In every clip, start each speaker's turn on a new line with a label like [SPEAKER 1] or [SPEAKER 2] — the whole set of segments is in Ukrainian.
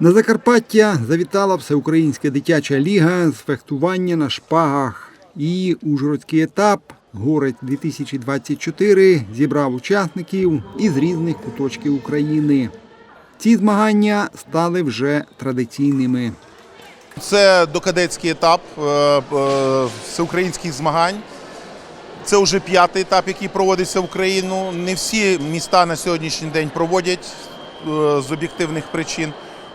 [SPEAKER 1] На Закарпаття завітала всеукраїнська дитяча ліга з фехтування на шпагах. Її ужгородський етап Горець 2024 зібрав учасників із різних куточків України. Ці змагання стали вже традиційними.
[SPEAKER 2] Це докадетський етап е, е, всеукраїнських змагань. Це вже п'ятий етап, який проводиться в Україну. Не всі міста на сьогоднішній день проводять е, з об'єктивних причин.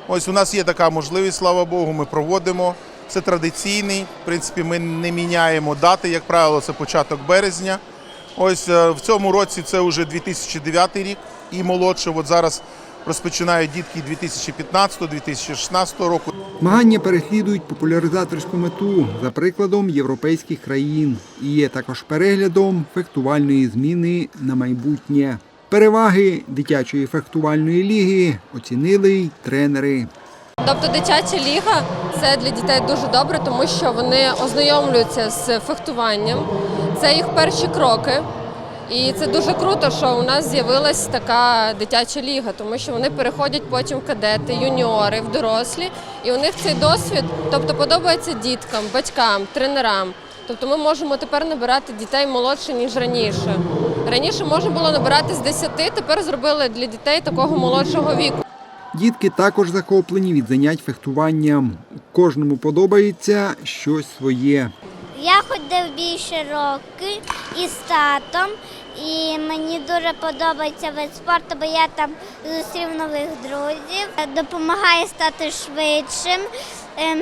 [SPEAKER 2] Ось у нас є така можливість, слава Богу, ми проводимо. Це традиційний. В принципі, ми не міняємо дати, як правило, це початок березня. Ось е, в цьому році це вже 2009 рік і молодше. От зараз розпочинають дітки 2015-2016 року.
[SPEAKER 1] Змагання переслідують популяризаторську мету за прикладом європейських країн і є також переглядом фехтувальної зміни на майбутнє. Переваги дитячої фехтувальної ліги оцінили й тренери.
[SPEAKER 3] Тобто дитяча ліга це для дітей дуже добре, тому що вони ознайомлюються з фехтуванням. Це їх перші кроки. І це дуже круто, що у нас з'явилась така дитяча ліга, тому що вони переходять потім в кадети, юніори, в дорослі, і у них цей досвід, тобто подобається діткам, батькам, тренерам. Тобто ми можемо тепер набирати дітей молодше, ніж раніше. Раніше можна було набирати з 10, тепер зробили для дітей такого молодшого віку.
[SPEAKER 1] Дітки також захоплені від занять фехтуванням. Кожному подобається щось своє.
[SPEAKER 4] Я ходив більше років із татом, і мені дуже подобається вид спорту, бо я там зустрів нових друзів. Допомагає стати швидшим, ем,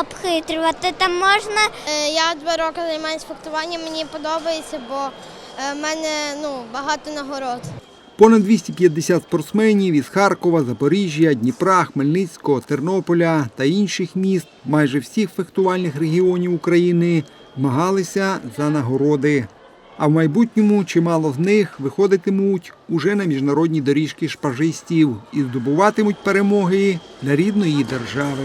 [SPEAKER 4] обхитрювати там можна.
[SPEAKER 5] Е, Я два роки займаюся фехтуванням, мені подобається, бо е, в мене ну, багато нагород.
[SPEAKER 1] Понад 250 спортсменів із Харкова, Запоріжжя, Дніпра, Хмельницького, Тернополя та інших міст, майже всіх фехтувальних регіонів України, змагалися за нагороди. А в майбутньому чимало з них виходитимуть уже на міжнародні доріжки шпажистів і здобуватимуть перемоги для рідної держави.